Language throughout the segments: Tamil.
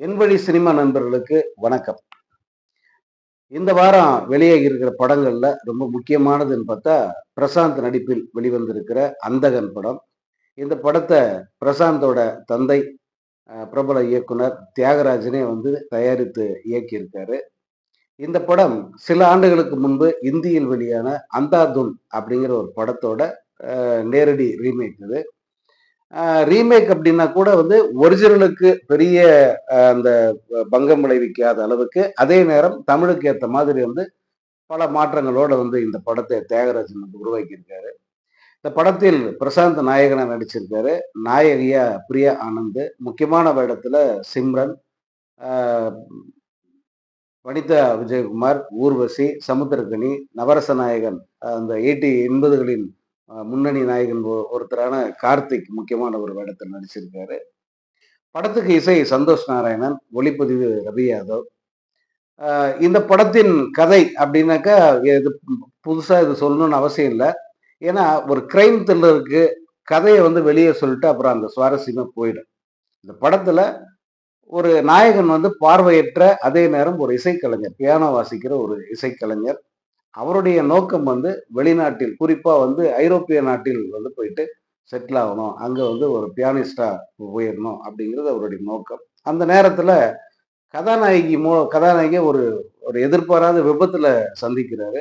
என்வழி சினிமா நண்பர்களுக்கு வணக்கம். இந்த வாரம் வெளியாகி இருக்கிற படங்கள்ல ரொம்ப முக்கியமானதுன்னு பார்த்தா பிரசாந்த் நடிப்பில் வெளிவந்திருக்கிற அந்தகன் படம். இந்த படத்தை பிரசாந்தோட தந்தை பிரபல இயக்குனர் தியாகராஜனே வந்து தயாரித்து இயக்கியிருக்காரு. இந்த படம் சில ஆண்டுகளுக்கு முன்பு இந்தியில் வெளியான அந்தாதுன் அப்படிங்கிற ஒரு படத்தோட நேரடி ரீமேக் இது. ரீமேக் அப்படின்னா கூட வந்து ஒரிஜினலுக்கு பெரிய அந்த பங்கம் விளைவிக்காத அளவுக்கு அதே நேரம் தமிழுக்கு ஏற்ற மாதிரி வந்து பல மாற்றங்களோட வந்து இந்த படத்தை தியாகராஜன் வந்து உருவாக்கியிருக்காரு. இந்த படத்தில் பிரசாந்த் நாயகனை நடிச்சிருக்காரு. நாயகியா பிரியா ஆனந்த் முக்கியமான வேடத்துல சிம்ரன் வனிதா விஜயகுமார் ஊர்வசி சமுத்திரகனி நவரச நாயகன் அந்த எயிட்டி எண்பதுகளின் முன்னணி நாயகன் ஒருத்தரான கார்த்திக் முக்கியமான ஒரு வேடத்தில் நடிச்சிருக்காரு. படத்துக்கு இசை சந்தோஷ் நாராயணன் ஒளிப்பதிவு ரவி யாதவ். இந்த படத்தின் கதை அப்படின்னாக்கா இது புதுசாக இது சொல்லணும்னு அவசியம் இல்லை. ஏன்னா ஒரு கிரைம் த்ரில்லருக்கு கதையை வந்து வெளியே சொல்லிட்டு அப்புறம் அந்த சுவாரஸ்யமாக போயிடும். இந்த படத்தில் ஒரு நாயகன் வந்து பார்வையற்ற அதே நேரம் ஒரு இசைக்கலைஞர் பியானோ வாசிக்கிற ஒரு இசைக்கலைஞர். அவருடைய நோக்கம் வந்து வெளிநாட்டில் குறிப்பாக வந்து ஐரோப்பிய நாட்டில் வந்து போயிட்டு செட்டில் ஆகணும். அங்கே வந்து ஒரு பியானிஸ்டா உயரணும் அப்படிங்கிறது அவருடைய நோக்கம். அந்த நேரத்தில் கதாநாயகி மூ கதாநாயகி ஒரு ஒரு எதிர்பாராத விபத்தில் சந்திக்கிறாரு.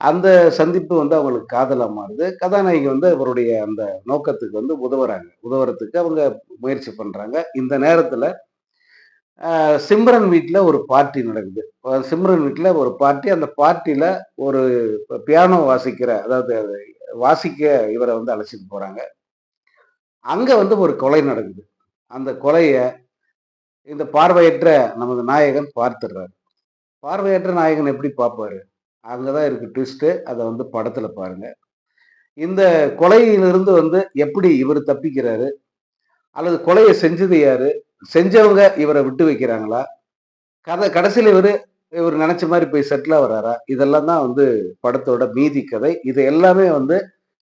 அந்த சந்திப்பு வந்து அவங்களுக்கு காதலாக மாறுது. கதாநாயகி வந்து அவருடைய அந்த நோக்கத்துக்கு வந்து உதவுறாங்க. உதவுறதுக்கு அவங்க முயற்சி பண்ணுறாங்க இந்த நேரத்தில் சிம்ரன் வீட்டில் ஒரு பார்ட்டி நடக்குது. சிம்ரன் வீட்டில் ஒரு பார்ட்டி. அந்த பார்ட்டியில் ஒரு பியானோ வாசிக்கிற அதாவது வாசிக்க இவரை வந்து அழைச்சிட்டு போகிறாங்க அங்கே வந்து ஒரு கொலை நடக்குது. அந்த கொலையை இந்த பார்வையற்ற நமது நாயகன் பார்த்துடுறாரு. பார்வையற்ற நாயகன் எப்படி பார்ப்பாரு? அங்கதான் இருக்குது ட்விஸ்ட்டு அதை வந்து படத்தில் பாருங்கள் இந்த கொலையிலிருந்து வந்து எப்படி இவர் தப்பிக்கிறாரு? அல்லது கொலையை செஞ்சது யாரு? செஞ்சவங்க இவரை விட்டு வைக்கிறாங்களா? கதை கடைசியில் இவர் இவர் நினைச்ச மாதிரி போய் செட்டில் வர்றாரா? இதெல்லாம் தான் வந்து படத்தோட மீதி கதை. இது எல்லாமே வந்து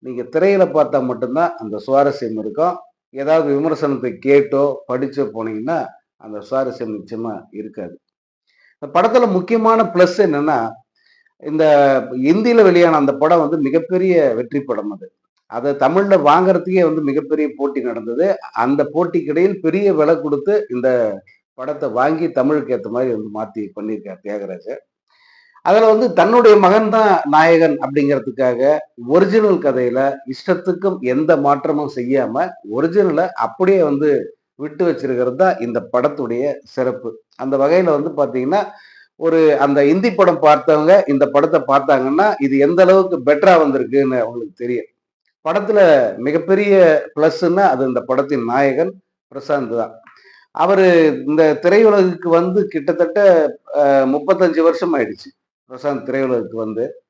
நீங்க திரையில பார்த்தா மட்டும்தான் அந்த சுவாரஸ்யம் இருக்கும். ஏதாவது விமர்சனத்தை கேட்டோ படிச்சோ போனீங்கன்னா அந்த சுவாரஸ்யம் நிச்சயமா இருக்காது. இந்த படத்துல முக்கியமான பிளஸ் என்னன்னா இந்த இந்தியில வெளியான அந்த படம் வந்து மிகப்பெரிய வெற்றி படம் அது. அதை தமிழில் வாங்குறதுக்கே வந்து மிகப்பெரிய போட்டி நடந்தது. அந்த போட்டிக்கிடையில் பெரிய விலை கொடுத்து இந்த படத்தை வாங்கி தமிழுக்கு ஏற்ற மாதிரி வந்து மாற்றி பண்ணியிருக்கார் தியாகராஜர். அதில் வந்து தன்னுடைய மகன் தான் நாயகன் அப்படிங்கிறதுக்காக ஒரிஜினல் கதையில் இஷ்டத்துக்கும் எந்த மாற்றமும் செய்யாமல் ஒரிஜினலை அப்படியே வந்து விட்டு வச்சிருக்கிறது தான் இந்த படத்துடைய சிறப்பு. அந்த வகையில் வந்து பார்த்தீங்கன்னா ஒரு அந்த இந்தி படம் பார்த்தவங்க இந்த படத்தை பார்த்தாங்கன்னா இது எந்த அளவுக்கு பெட்டராக வந்திருக்குன்னு அவங்களுக்கு தெரியும். படத்துல மிகப்பெரிய பிளஸ்ன்னா அது இந்த படத்தின் நாயகன் பிரசாந்த் தான். அவர் இந்த திரையுலகுக்கு வந்து கிட்டத்தட்ட முப்பத்தஞ்சு வருஷம் ஆயிடுச்சு பிரசாந்த் திரையுலகுக்கு வந்து.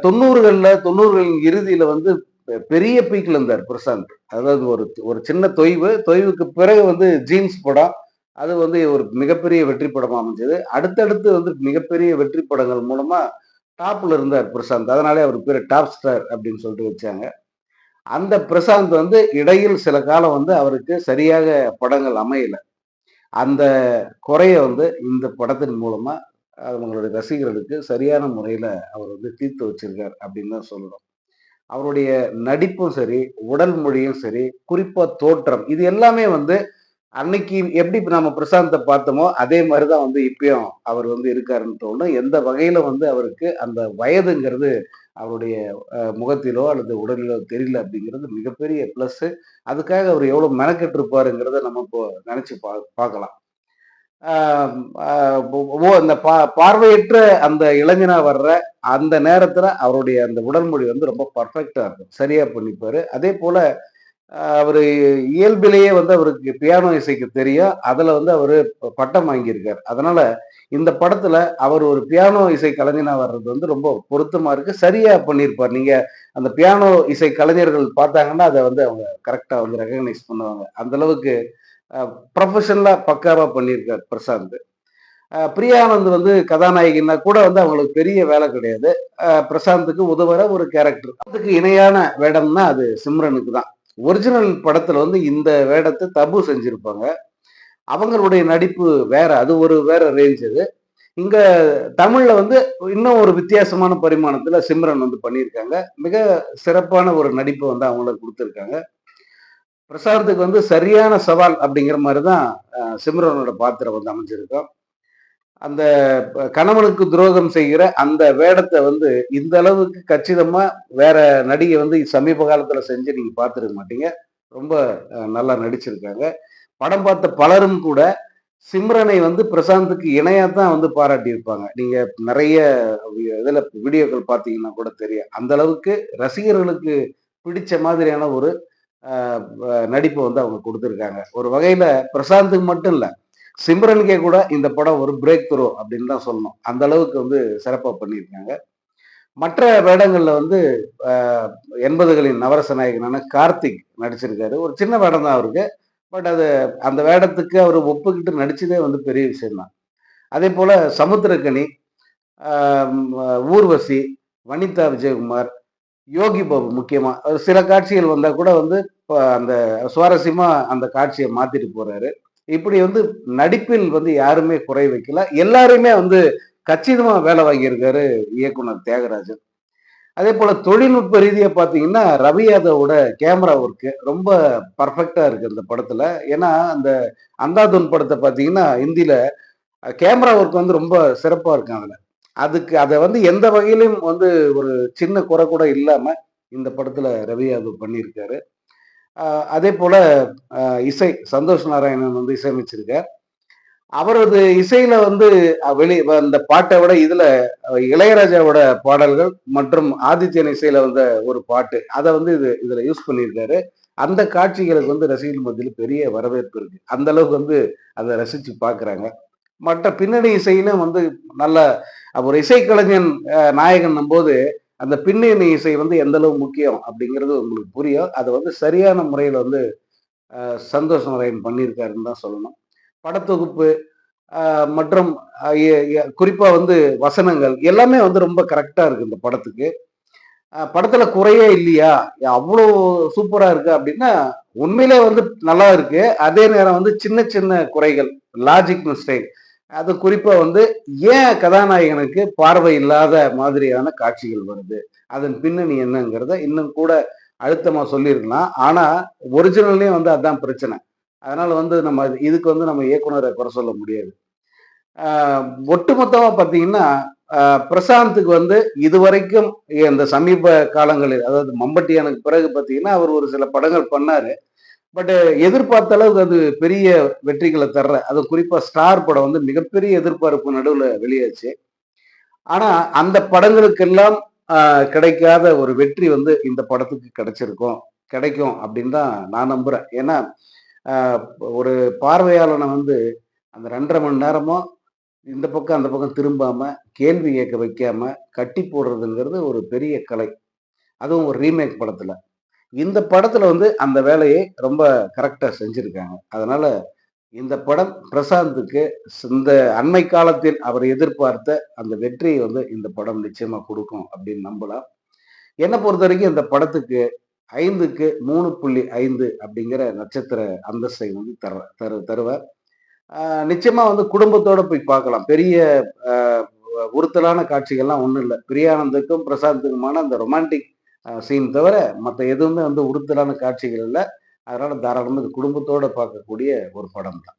தொண்ணூறுகளில் தொண்ணூறுகளின் இறுதியில் வந்து பெ- பெரிய பீக்கில் இருந்தார் பிரசாந்த். அதாவது ஒரு ஒரு சின்ன தொய்வு தொய்வுக்கு பிறகு வந்து ஜீன்ஸ் படம் அது வந்து ஒரு மிகப்பெரிய வெற்றி படமாக அமைஞ்சது. அடுத்தடுத்து வந்து மிகப்பெரிய வெற்றி படங்கள் மூலமாக டாப்பில் இருந்தார் பிரசாந்த். அதனாலே அவர் பேர் டாப் ஸ்டார் அப்படின்னு சொல்லிட்டு வச்சாங்க. அந்த பிரசாந்த் வந்து இடையில் சில காலம் வந்து அவருக்கு சரியாக படங்கள் அமையலை. அந்த குறையை வந்து இந்த படத்தின் மூலமாக அவங்களுடைய ரசிகர்களுக்கு சரியான முறையில் அவர் வந்து தீர்த்து வச்சிருக்கார் அப்படின்னு தான் சொல்லணும். அவருடைய நடிப்பும் சரி உடல் மொழியும் சரி குறிப்பாக தோற்றம் இது எல்லாமே வந்து அன்னைக்கு எப்படி இப்ப நம்ம பிரசாந்தை பார்த்தோமோ அதே மாதிரிதான் வந்து இப்பயும் அவர் வந்து இருக்காருன்னு தோணும். எந்த வகையில வந்து அவருக்கு அந்த வயதுங்கிறது அவருடைய முகத்திலோ அல்லது உடலிலோ தெரியல அப்படிங்கிறது மிகப்பெரிய பிளஸ் அதுக்காக அவர் எவ்வளவு மெனக்கெட்டு இருப்பாருங்கிறத நம்ம இப்போ நினைச்சு பா பார்க்கலாம். ஓ அந்த பா பார்வையற்ற அந்த இளைஞனா வர்ற அந்த நேரத்துல அவருடைய அந்த உடல் மொழி வந்து ரொம்ப பர்ஃபெக்டா இருக்கும். சரியா பண்ணிப்பாரு. அதே போல அவர் இயல்பிலேயே வந்து அவருக்கு பியானோ இசைக்கு தெரியும். அதில் வந்து அவர் பட்டம் வாங்கியிருக்கார். அதனால் இந்த படத்தில் அவர் ஒரு பியானோ இசை கலைஞனாக வர்றது வந்து ரொம்ப பொருத்தமாக இருக்குது சரியாக பண்ணியிருப்பார். நீங்கள் அந்த பியானோ இசை கலைஞர்கள் பார்த்தாங்கன்னா அதை வந்து அவங்க கரெக்டாக வந்து ரெகக்னைஸ் பண்ணுவாங்க. அந்த அளவுக்கு பக்காவாக பண்ணியிருக்கார் பிரசாந்த். பிரியானந்த் வந்து கதாநாயகின்னா கூட வந்து அவங்களுக்கு பெரிய வேலை கிடையாது. பிரசாந்துக்கு உதவுற ஒரு கேரக்டர் அதுக்கு இணையான வேடம்னா அது சிம்ரனுக்கு தான். ஒரிஜினல் படத்துல வந்து இந்த வேடத்தை தபு செஞ்சிருப்பாங்க. அவங்களுடைய நடிப்பு வேற அது ஒரு வேற ரேஞ்ச் அது. இங்க தமிழ்ல வந்து இன்னும் ஒரு வித்தியாசமான பரிமாணத்துல சிம்ரன் வந்து பண்ணியிருக்காங்க. மிக சிறப்பான ஒரு நடிப்பு வந்து அவங்களுக்கு கொடுத்துருக்காங்க. பிரசாந்துக்கு வந்து சரியான சவால் அப்படிங்கிற மாதிரி தான் சிம்ரனோட பாத்திரம் வந்து அமைஞ்சிருக்கோம் அந்த கணவனுக்கு துரோகம் செய்கிற அந்த வேடத்தை வந்து இந்த அளவுக்கு கச்சிதமா வேற நடிகை வந்து சமீப காலத்துல செஞ்சு நீங்க பார்த்துருக்க மாட்டீங்க. ரொம்ப நல்லா நடிச்சிருக்காங்க. படம் பார்த்த பலரும் கூட சிம்ரனை வந்து பிரசாந்துக்கு இணையா தான் வந்து பாராட்டி இருப்பாங்க நீங்க நிறைய இதுல வீடியோக்கள் பார்த்தீங்கன்னா கூட தெரியும். அந்த அளவுக்கு ரசிகர்களுக்கு பிடிச்ச மாதிரியான ஒரு நடிப்பை வந்து அவங்க கொடுத்துருக்காங்க. ஒரு வகையில பிரசாந்துக்கு மட்டும் இல்லை சிம்ரனுக்கே கூட இந்த படம் ஒரு பிரேக் த்ரோ அப்படின்னு தான் சொல்லணும். அந்த அளவுக்கு வந்து சிறப்பாக பண்ணியிருக்காங்க. மற்ற வேடங்களில் வந்து எண்பதுகளின் நவரச நாயகனான கார்த்திக் நடிச்சிருக்காரு. ஒரு சின்ன வேடம் தான் அவருக்கு. பட் அது அந்த வேடத்துக்கு அவர் ஒப்புக்கிட்டு நடிச்சதே வந்து பெரிய விஷயம்தான். அதே போல் சமுத்திரக்கனி ஊர்வசி வனிதா விஜயகுமார் யோகி பாபு முக்கியமாக சில காட்சிகள் வந்தால் கூட வந்து இப்போ அந்த சுவாரஸ்யமாக அந்த காட்சியை மாற்றிட்டு போகிறாரு இப்படி வந்து நடிப்பில் வந்து யாருமே குறை வைக்கல. எல்லாருமே வந்து கச்சிதமா வேலை வாங்கியிருக்காரு இயக்குனர் தியாகராஜன். அதே போல தொழில்நுட்ப ரீதியாக பார்த்தீங்கன்னா ரவி யாதவோட கேமரா ஒர்க்கு ரொம்ப பர்ஃபெக்டா இருக்கு இந்த படத்துல. ஏன்னா அந்த அந்தாதுன் படத்தை பார்த்தீங்கன்னா இந்தியில கேமரா ஒர்க் வந்து ரொம்ப சிறப்பா இருக்கும் அதுல. அதுக்கு அதை வந்து எந்த வகையிலும் வந்து ஒரு சின்ன குறை கூட இல்லாம இந்த படத்துல ரவி யாதவ் பண்ணியிருக்காரு. அதே போல இசை. சந்தோஷ் நாராயணன் வந்து இசையமைச்சிருக்கார். அவரது இசையில வந்து வெளி அந்த பாட்டை விட இதுல இளையராஜாவோட பாடல்கள் மற்றும் ஆதித்யன் இசையில வந்த ஒரு பாட்டு அதை வந்து இது இதுல யூஸ் பண்ணியிருக்காரு. அந்த காட்சிகளுக்கு வந்து ரசிகர்கள் மத்தியில் பெரிய வரவேற்பு இருக்கு. அந்த அளவுக்கு வந்து அதை ரசிச்சு பாக்குறாங்க. மற்ற பின்னணி இசையிலும் வந்து நல்ல ஒரு இசைக்கலைஞன் நாயகன் போது அந்த பின்னணி இசை வந்து எந்த அளவு முக்கியம் அப்படிங்கிறது உங்களுக்கு புரியும். அதை வந்து சரியான முறையில் வந்து சந்தோஷ் நாராயண் பண்ணியிருக்காருன்னு தான் சொல்லணும். படத்தொகுப்பு மற்றும் குறிப்பாக வந்து வசனங்கள் எல்லாமே வந்து ரொம்ப கரெக்டாக இருக்குது இந்த படத்துக்கு. படத்தில் குறையே இல்லையா? அவ்வளோ சூப்பராக இருக்குது அப்படின்னா உண்மையிலே வந்து நல்லா இருக்குது அதே நேரம் வந்து சின்ன சின்ன குறைகள் லாஜிக் மிஸ்டேக் அது குறிப்பாக வந்து ஏன் கதாநாயகனுக்கு பார்வை இல்லாத மாதிரியான காட்சிகள் வருது? அதன் பின்னணி என்னங்கிறத இன்னும் கூட அழுத்தமாக சொல்லியிருக்கலாம். ஆனால் ஒரிஜினல்லையும் வந்து அதுதான் பிரச்சனை. அதனால் வந்து நம்ம இதுக்கு வந்து நம்ம இயக்குனரை குறை சொல்ல முடியாது. ஒட்டுமொத்தமாக பார்த்தீங்கன்னா பிரசாந்துக்கு வந்து இதுவரைக்கும் இந்த சமீப காலங்களில் அதாவது மம்பட்டியானுக்கு பிறகு பார்த்தீங்கன்னா அவர் ஒரு சில படங்கள் பண்ணார். பட் எதிர்பார்த்த அளவுக்கு அது பெரிய வெற்றிகளை தர்ற அது குறிப்பாக ஸ்டார் படம் வந்து மிகப்பெரிய எதிர்பார்ப்பு நடுவில் வெளியாச்சு. ஆனால் அந்த படங்களுக்கெல்லாம் கிடைக்காத ஒரு வெற்றி வந்து இந்த படத்துக்கு கிடைச்சிருக்கும். கிடைக்கும் அப்படின்னு தான் நான் நம்புகிறேன் ஏன்னா ஒரு பார்வையாளனை வந்து அந்த ரெண்டரை மணி நேரமும் இந்த பக்கம் அந்த பக்கம் திரும்பாம கேள்வி கேட்க வைக்காம கட்டி போடுறதுங்கிறது ஒரு பெரிய கலை. அதுவும் ஒரு ரீமேக் படத்துல. இந்த படத்துல வந்து அந்த வேலையை ரொம்ப கரெக்டா செஞ்சிருக்காங்க. அதனால இந்த படம் பிரசாந்துக்கு இந்த அண்மை காலத்தில் அவர் எதிர்பார்த்த அந்த வெற்றியை வந்து இந்த படம் நிச்சயமா கொடுக்கும் அப்படின்னு நம்பலாம். என்னை பொறுத்த வரைக்கும் இந்த படத்துக்கு ஐந்துக்கு மூணு புள்ளி ஐந்து அப்படிங்கிற நட்சத்திர அந்தஸ்தை வந்து தர தரு தருவார். நிச்சயமா வந்து குடும்பத்தோட போய் பார்க்கலாம். பெரிய உறுத்தலான காட்சிகள்லாம் ஒன்றும் இல்லை. பிரியானந்துக்கும் பிரசாந்துக்குமான அந்த ரொமான்டிக் சீன் தவிர மற்ற எதுவுமே வந்து உறுத்தலான காட்சிகள் இல்லை. அதனால தாராளமாக குடும்பத்தோட பார்க்கக்கூடிய ஒரு படம் தான்